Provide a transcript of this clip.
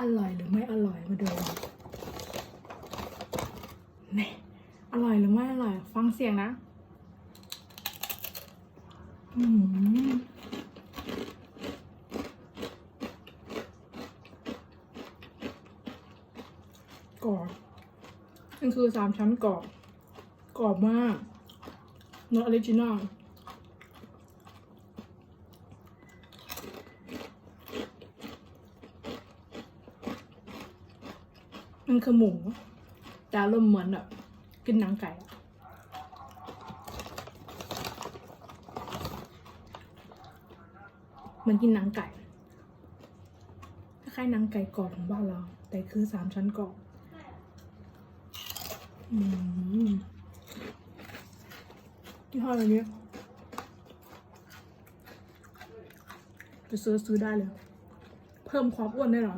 อร่อยหรือไม่อร่อยมาดูนี่อร่อยหรือไม่อร่อย ฟังเสียงนะอืมกรอบนั่นคือสามชั้นกรอบกรอบมากเนื้อออริจินอล มันคือหมูแต่อารมณ์เหมือนแบบกินหนังไก่เหมือนกินหนังไก่คล้ายหนังไก่กรอบของบ้านเรา แต่คือสามชั้นกรอบอืมที่ห้ออะไรเนี้ยจะซื้อซื้อได้เลย เพิ่มความอ้วนแน่นอ